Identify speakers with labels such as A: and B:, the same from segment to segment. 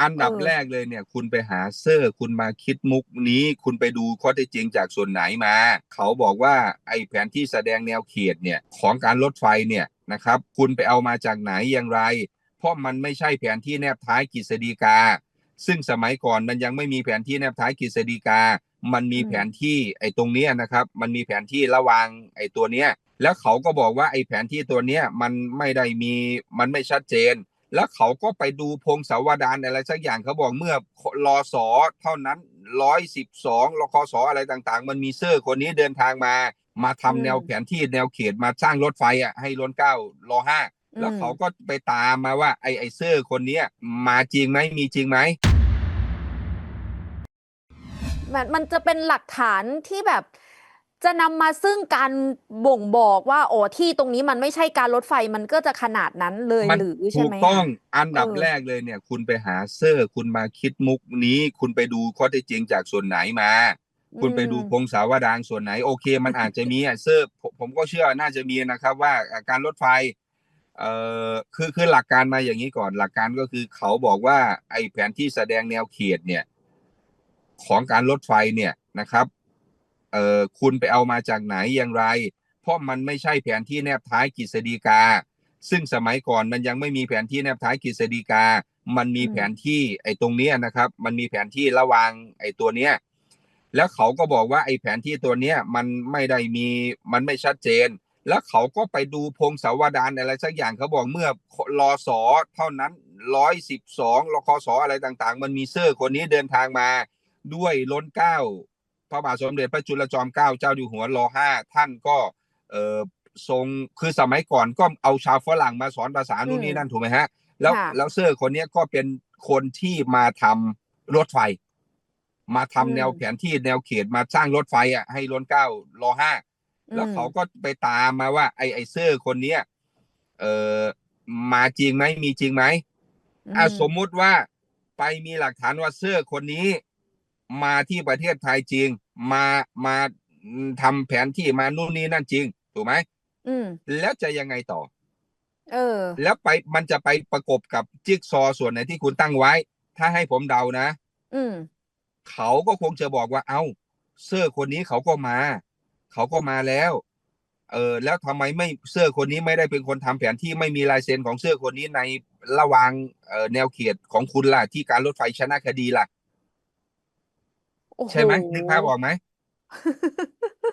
A: อันดับแรกเลยเนี่ย คุณไปหาเซอร์ คุณมาคิดมุกนี้ คุณไปดูข้อเท็จจริงจากส่วนไหนมา เขาบอกว่าไอ้แผนที่แสดงแนวเขตเนี่ยของการรถไฟเนี่ยนะครับคุณไปเอามาจากไหนอย่างไร เพราะมันไม่ใช่แผนที่แนบท้ายกฤษฎีกา ซึ่งสมัยก่อนมันยังไม่มีแผนที่แนบท้ายกฤษฎีกา มันมีแผนที่ไอ้ตรงนี้นะครับ มันมีแผนที่ระวางไอ้ตัวเนี้ยแล้วเขาก็บอกว่าไอ้แผนที่ตัวเนี้ยมันไม่ได้มีมันไม่ชัดเจน แล้วเขาก็ไปดูพงศาวดารอะไรสักอย่างเขาบอกเมื่อรอสอเท่านั้นร้อยสิบสองรคสอะไรต่างๆ มันมีเซอร์คนนี้เดินทางมา มาทำ
B: อืม
A: แนวแผนที่แนวเขตมาสร้างรถไฟอะให้ล้นเก้ารอห้าแล้วเขาก็ไปตามมาว่าไอ้ไอ้เซอร์คนเนี้ยมาจริงไหมมีจริงไหม
B: มันมันจะเป็นหลักฐานที่แบบ จะนำมาซึ่งการบ่งบอกว่าโอ้ที่ตรงนี้มันไม่ใช่การรถไฟมันก็จะขนาดนั้นเลย
A: มัน
B: หรือใช่
A: ถู
B: ไห
A: ก
B: ม
A: ต้อง
B: คะ
A: อันดับ
B: เออ
A: แรกเลยเนี่ย คุณไปหาเซอร์ คุณมาคิดมุกนี้ คุณไปดูข้อเท็จจริงจากส่วนไหนมา คุณไปดู
B: อืม
A: พงศาวดารส่วนไหน โอเค มันอาจจะมีอะเซอร์ผมผมก็เชื่อน่าจะมีนะครับ ว่าการรถไฟเอ่อคือคือหลักการมาอย่างนี้ก่อนหลักการก็คือเขาบอกว่าไอ้แผนที่แสดงแนวเขตเนี่ย ของการรถไฟเนี่ยนะครับ เอ่อคุณไปเอามาจากไหนอย่างไร เพราะมันไม่ใช่แผนที่แนบท้ายกฤษฎีกา ซึ่งสมัยก่อนมันยังไม่มีแผนที่แนบท้ายกฤษฎีกา มันมีแผนที่ไอ้ตรงเนี้ยนะครับ มันมีแผนที่ระวางไอ้ตัวเนี้ยแล้วเขาก็บอกว่าไอ้แผนที่ตัวเนี้ยมันไม่ได้มีมันไม่ชัดเจน แล้วเขาก็ไปดูพงศาวดารอะไรสักอย่างเขาบอกเมื่อรอสอเท่านั้นร้อยสิบสองรคสอะไรต่างๆ มันมีเซอร์คนนี้เดินทางมาด้วยล้นเก้า พระบาทสมเด็จพระจุลจอมเกล้าเจ้าอยู่หัวรอห้าท่านก็เออทรงคือสมัยก่อนก็เอาชาวฝรั่งมาสอนภาษานู่นนี่นั่นถูกไหมฮะ แล้ว
B: ค่ะ
A: แล้วเซอร์คนเนี้ยก็เป็นคนที่มาทำรถไฟ มาทำ
B: อืม
A: แนวแผนที่แนวเขตมาสร้างรถไฟอะให้ล้นเกล้ารอห้าแล้ว
B: อืม
A: เขาก็ไปตามมาว่า ไอไอเซอร์คนเนี้ยเออมาจริงไหมมีจริงไหมอะ
B: อืม
A: สมมุติว่าไปมีหลักฐานว่าเซอร์คนนี้ มาที่ประเทศไทยจริง มามาทำแผนที่มานู่นนี่นั่นจริง ถูกไหม
B: อืม
A: แล้วจะยังไงต่อ
B: เออ
A: แล้วไปมันจะไปประกบกับจิ๊กซอว์ส่วนไหนที่คุณตั้งไว้ ถ้าให้ผมเดานะ
B: อืม
A: เขาก็คงจะบอกว่า เอ้า เซอร์คนนี้เขาก็มา เขาก็มาแล้ว เออ แล้วทำไมไม่เซอร์คนนี้ไม่ได้เป็นคนทำแผนที่ไม่มีลายเซ็นของเซอร์คนนี้ในระหวางเอ่อแนวเขตของคุณล่ะที่การรถไฟชนะคดีล่ะ
B: โอ้โห
A: ใช่ไหมนึกภาพออกไหม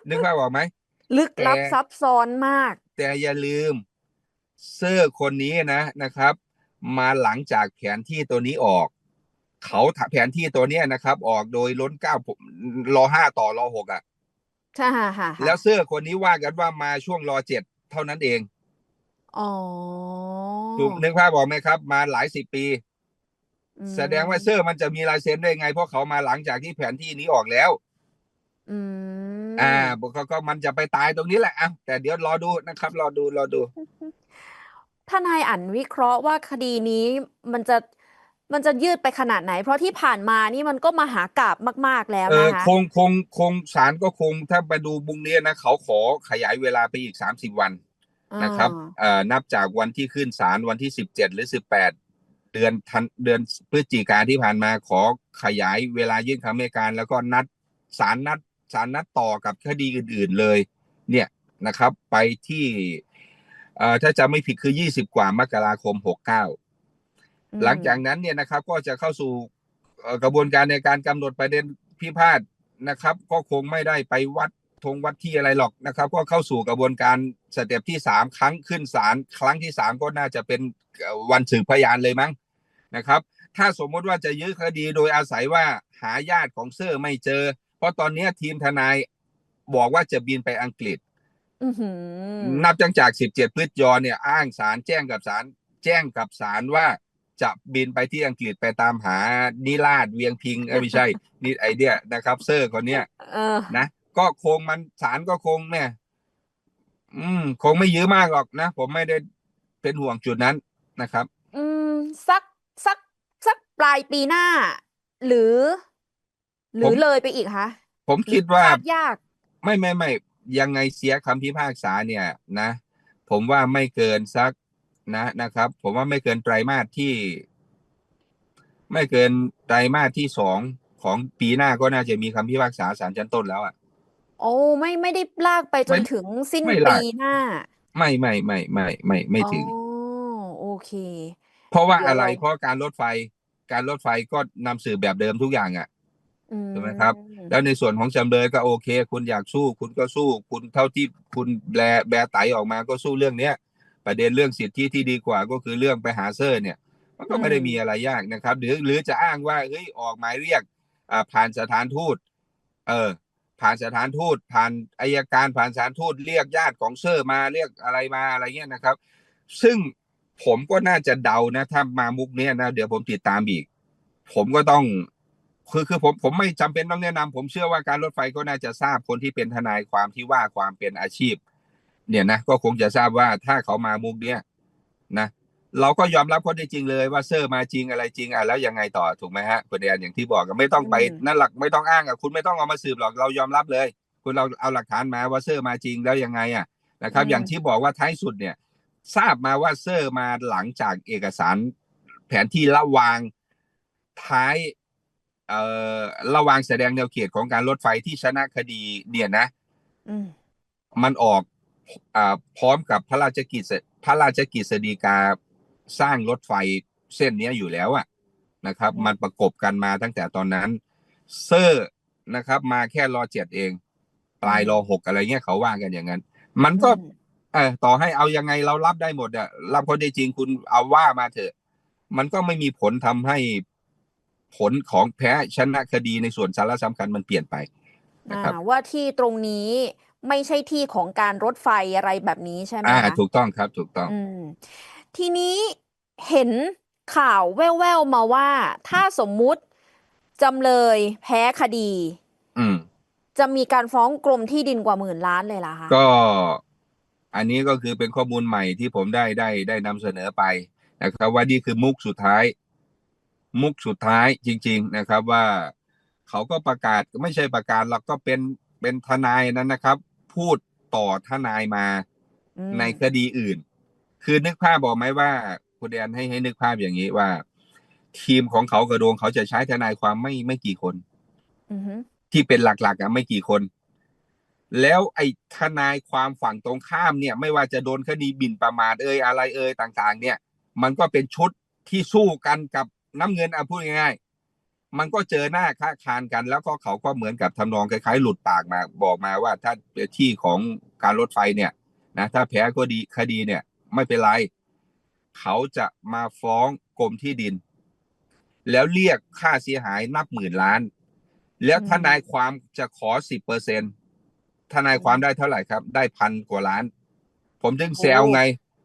A: นึกภาพออกไหม
B: ลึกลับ
A: แต่
B: ซับซ้อนมาก
A: แต่อย่าลืมเซอร์คนนี้นะนะครับ มาหลังจากแผนที่ตัวนี้ออก เขาแผนที่ตัวเนี้ยนะครับ ออกโดยล้นเก้ารอห้าต่อรอหกอะ
B: ใช่ค่ะค่ะ
A: แล้วเซอร์คนนี้ว่ากันว่ามาช่วงรอเจ็ดเท่านั้นเอง
B: อ๋อ
A: ถูกนึกภาพบอกไหมครับ มาหลายสิบปี
B: อืม
A: แสดงว่าเซอร์มันจะมีลายเซ็นได้ไง เพราะเขามาหลังจากที่แผนที่นี้ออกแล้ว
B: อืม
A: อ่าเขาก็มันจะไปตายตรงนี้แหละอะแต่เดี๋ยวรอดูนะครับ รอดูรอดู
B: ทนายอันวิเคราะห์ว่าคดีนี้มันจะมันจะยืดไปขนาดไหน เพราะที่ผ่านมานี่มันก็มหากาบมาก ๆ แล้ว
A: เออ
B: นะคะ
A: คงคงคงศาลก็คงถ้าไปดูบุงเนี้ยนะเขาขอขยายเวลาไปอีกสามสิบวันนะครับ
B: อ่า
A: เอ่อนับจากวันที่ขึ้นศาลวันที่สิบเจ็ดหรือสิบแปด เดือนทันเดือนพฤศจิกาที่ผ่านมาขอขยายเวลายื่นคำให้การ แล้วก็นัดศาลนัดศาลนัดต่อกับคดีอื่น ๆเลย เนี่ยนะครับ ไปที่เอ่อถ้าจะไม่ผิดคือยี่สิบกว่ามกราคมหกเก้า
B: อืม
A: หลังจากนั้นเนี่ยนะครับ ก็จะเข้าสู่เอ่อกระบวนการในการกำหนดประเด็นพิพาทนะครับ ก็คงไม่ได้ไปวัดทงวัดที่อะไรหรอกนะครับ ก็เข้าสู่กระบวนการสเต็ปที่สามครั้งขึ้นศาลครั้งที่สามก็น่าจะเป็นเอ่อวันสืบพยานเลยมั้ง นะครับ ถ้าสมมติว่าจะยื้อคดีโดยอาศัยว่าหาญาติของเซอร์ไม่เจอ เพราะตอนเนี้ยทีมทนายบอกว่าจะบินไปอังกฤษ
B: อื้อหือ
A: นับตั้งจาก 17 พฤศจิกายนเนี่ยอ้างศาลแจ้งกับศาลแจ้งกับศาลว่าจะบินไปที่อังกฤษไปตามหานิราชเวียงพิงเอ้ยไม่ใช่นี่ไอเดียนะครับ เซอร์คนเนี้ย
B: เออ
A: นะก็คงมันศาลก็คงเนี่ยอืม คงไม่ยื้อมากหรอกนะ ผมไม่ได้เป็นห่วงจุดนั้นนะครับ
B: อืม สักสักสัก ปลายปีหน้า หรือ หรือ
A: ผม
B: เลยไปอีกคะ
A: ผมคิดว่า
B: คาดยาก
A: ไม่ไม่ไม่ยังไงเสียคำพิพากษาเนี่ยนะ ผมว่าไม่เกินสักนะนะครับ ผมว่าไม่เกินไตรมาสที่ ไม่เกินไตรมาสที่สองของปีหน้าก็น่าจะมีคำพิพากษาศาลชั้นต้นแล้วอะ
B: โอ้ไม่ไม่ได้ลากไปจน
A: ไม่
B: ถึงสิ้น
A: ไม่ลาก
B: ปีหน้า
A: ไม่ไม่ไม่ไม่ไม่ไม่ถึง
B: อ๋อโอเค
A: เพราะว่า
B: เดี๋ยว
A: อะไร
B: เรา
A: เพราะการรถไฟ การรถไฟก็นำสืบแบบเดิมทุกอย่างอะ
B: อืม
A: ถูกไหมครับ แล้วในส่วนของจำเลยก็โอเค คุณอยากสู้คุณก็สู้ คุณเท่าที่คุณแบลแบไตออกมาก็สู้เรื่องเนี้ยประเด็นเรื่องสิทธิที่ดีกว่าก็คือเรื่องไปหาเซอร์เนี่ย มันก็ไม่ได้มีอะไรยากนะครับ หรือหรือจะอ้างว่าเฮ้ยออกหมายเรียกอ่าผ่านสถานทูต เออ ผ่านสถานทูต ผ่านอายการผ่านสถานทูตเรียกญาติของเซอร์มาเรียกอะไรมาอะไรเงี้ยนะครับ ซึ่ง ผมก็น่าจะเดานะถ้ามามุกเนี้ยนะเดี๋ยวผมติดตามอีก ผมก็ต้อง คือคือผมผมไม่จำเป็นต้องแนะนำผมเชื่อว่าการรถไฟก็น่าจะทราบคนที่เป็นทนายความที่ว่าความเป็นอาชีพ เนี่ยนะก็คงจะทราบว่าถ้าเขามามุกเนี้ยนะเราก็ยอมรับข้อเท็จจริงเลยว่าเซอร์มาจริงอะไรจริงอะแล้วยังไงต่อถูกไหมฮะคุณแดนอย่างที่บอกก็ไม่ต้องไป
B: อืม
A: นั่นหลักไม่ต้องอ้างอะคุณไม่ต้องเอามาสืบหรอกเรายอมรับเลย คุณเราเอาหลักฐานมาว่าเซอร์มาจริงแล้วยังไงอะนะครับ อย่างที่บอกว่าท้ายสุดเนี่ย ทราบมาว่าเซอร์มาหลังจากเอกสารแผนที่ระวางท้ายเอ่อระวางแสดงแนวเขตของการรถไฟที่ชนะคดีเนี่ยนะ
B: อืม
A: มันออกอ่าพร้อมกับพระราชกิจพระราชกิจสฎีกาสร้างรถไฟเส้นเนี้ยอยู่แล้วอะนะครับ
B: อืม
A: มันประกบกันมาตั้งแต่ตอนนั้น เซอร์นะครับ มาแค่รอเจ็ดเอง ปลายรอหกอะไรเงี้ยเขาว่ากันอย่างนั้น มันก็
B: อืม
A: เออต่อให้เอายังไงเรารับได้หมดอะรับข้อได้จริงคุณเอาว่ามาเถอะ มันก็ไม่มีผลทำให้ผลของแพ้ชนะคดีในส่วนสาระสำคัญมันเปลี่ยนไปนะครับ
B: อ่าว่าที่ตรงนี้ไม่ใช่ที่ของการรถไฟอะไรแบบนี้ใช่ไหม
A: อ่า
B: คะ
A: ถูกต้องครับ ถูกต้อง
B: อืมทีนี้เห็นข่าวแว่วๆมาว่า ถ้าสมมุติจำเลยแพ้คดี
A: อืม
B: จะมีการฟ้องกรมที่ดินกว่าหมื่นล้านเลยล่ะคะ
A: ก็ อันนี้ก็คือเป็นข้อมูลใหม่ที่ผมได้ได้ได้นำเสนอไปนะครับ ว่านี่คือมุกสุดท้าย มุกสุดท้ายจริง ๆนะครับว่าเขาก็ประกาศไม่ใช่ประกาศหรอกก็เป็นเป็นทนายนั้นนะครับ พูดต่อทนายมา
B: อืม
A: ในคดีอื่น คือนึกภาพบอกไหมว่าคุณแดนให้ให้นึกภาพอย่างนี้ว่า ทีมของเขากระโดงเขาจะใช้ทนายความไม่ไม่กี่คน
B: อือฮึ
A: ที่เป็นหลักๆอะไม่กี่คน แล้วไอ้ทนายความฝั่งตรงข้ามเนี่ย ไม่ว่าจะโดนคดีบินประมาทเอ่ยอะไรเอ่ยต่างๆ เนี่ย มันก็เป็นชุดที่สู้กันกับน้ำเงินอะพูดง่ายๆมันก็เจอหน้าค้าคานกัน แล้วก็เขาก็เหมือนกับทำนองคล้ายๆ หลุดปากมาบอกมาว่าถ้าที่ของการรถไฟเนี่ยนะถ้าแพ้ก็ดีคดีเนี่ย ไม่เป็นไร เขาจะมาฟ้องกรมที่ดิน แล้วเรียกค่าเสียหายนับหมื่นล้าน แล้วทนายความจะขอสิบเปอร์เซ็น ทนายความได้เท่าไหร่ครับ ได้พันกว่าล้าน ผมถึงแซวไง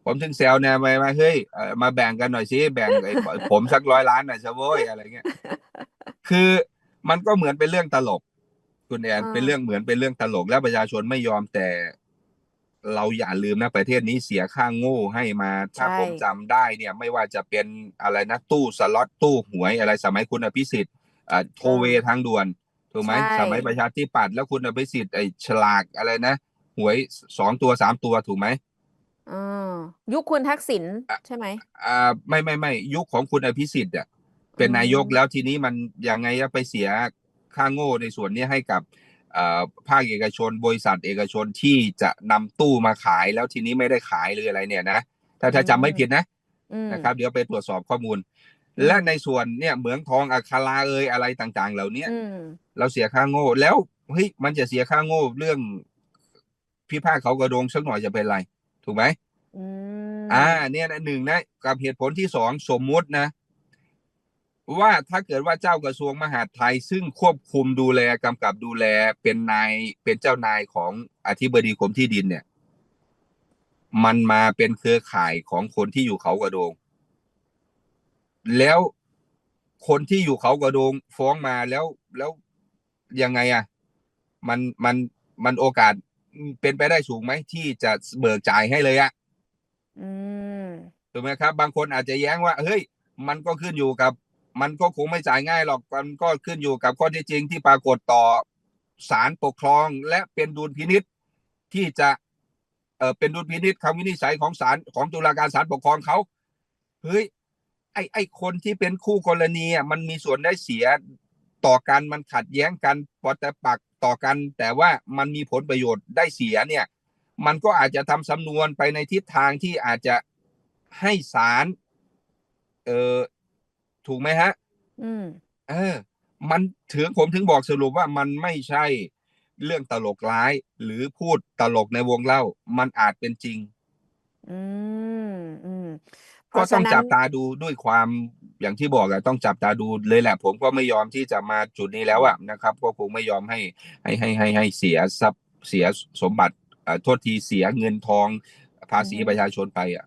A: ผมถึงแซวแนวไปว่าเฮ้ยเอ่อมาแบ่งกันหน่อยสิแบ่งไอ้ผมสักร้อยล้านหน่อยชะโว้ยอะไรเงี้ยคือมันก็เหมือนเป็นเรื่องตลก คุณแอน
B: อ่า
A: เป็นเรื่องเหมือนเป็นเรื่องตลก แล้วประชาชนไม่ยอมแต่เราอย่าลืมนะประเทศนี้เสียค่างโง่ให้มา ถ้า
B: ใช่
A: ผมจำได้เนี่ย ไม่ว่าจะเป็นอะไรนะตู้สล็อตตู้หวยอะไรสมัยคุณอภิสิทธิ์อ่าโทเวทางด่วน ถูกไหม
B: ใช่
A: สมัยประชาธิปัตย์แล้วคุณอภิสิทธิ์ไอ้ฉลากอะไรนะ หวยสองตัวสามตัวถูกไหม
B: อ่ายุคคุณทักษิณ
A: อะ
B: ใช่ไหม
A: อ่าไม่ไม่ไม่ยุคของคุณอภิสิทธิ์อะเป็น
B: อืม
A: นายกแล้วทีนี้มันยังไงอะไปเสียค่าโง่ในส่วนนี้ให้กับเอ่อภาคเอกชนบริษัทเอกชนที่จะนำตู้มาขายแล้วทีนี้ไม่ได้ขายหรืออะไรเนี่ยนะถ้าถ้าจำไม่ผิดนะ
B: อืม
A: นะครับ เดี๋ยวไปตรวจสอบข้อมูล
B: อืม
A: และในส่วนเนี่ยเหมืองทองอัคราเอยอะไรต่างๆ เหล่านี้
B: อืม
A: เราเสียค่าโง่ แล้วเฮ้ยมันจะเสียค่าโง่เรื่องพิพาทเขากระโดงสักหน่อยจะเป็นไร ถูกไหม
B: อืม
A: อ่า เนี่ยนะหนึ่งนะ กับเหตุผลที่สองสมมุตินะ ว่าถ้าเกิดว่าเจ้ากระทรวงมหาดไทย ซึ่งควบคุมดูแลกำกับดูแลเป็นนายเป็นเจ้านายของอธิบดีกรมที่ดินเนี่ย มันมาเป็นเครือข่ายของคนที่อยู่เขากระโดง แล้วคนที่อยู่เขากระโดงฟ้องมาแล้วแล้วยังไงอะ มันมันมันโอกาสเป็นไปได้สูงไหมที่จะเบิกจ่ายให้เลยอะ
B: อืม
A: ถูกไหมครับ บางคนอาจจะแย้งว่า เฮ้ย มันก็ขึ้นอยู่กับ มันก็คงไม่จ่ายง่ายหรอกมันก็ขึ้นอยู่กับข้อเที่จริงที่ปรากฏต่อศาลปกครอง และเป็นดุลพินิษที่จะเออเป็นดุลพินิษคำวินิจฉัยของศาลของตุลาการศาลปกครองเขาเฮ้ยไออ้ไอ้คนที่เป็นคู่กรณีอะมันมีส่วนได้เสียต่อกันมันขัดแย้งกันปอแต่ปักต่อกัน แต่ว่ามันมีผลประโยชน์ได้เสียเนี่ย มันก็อาจจะทำสำนวนไปในทิศทางที่อาจจะให้ศาลเออถูกไหมฮะ
B: อืม
A: เออ มันถึงผมถึงบอกสรุปว่ามันไม่ใช่เรื่องตลกร้าย หรือพูดตลกในวงเล่า มันอาจเป็นจริง
B: อืมอืมเพ
A: ก็ต้องจับตาดูด้วยความอย่างที่บอกอะต้องจับตาดูเลยแหละ ผมก็ไม่ยอมที่จะมาจุดนี้แล้วอะนะครับ ก็คงไม่ยอมให้ให้ให้ให้ให้เสียทรัพย์เสียสมบัติอ่โทษทีเสียเงินทองภาษีประชาชนไปอะ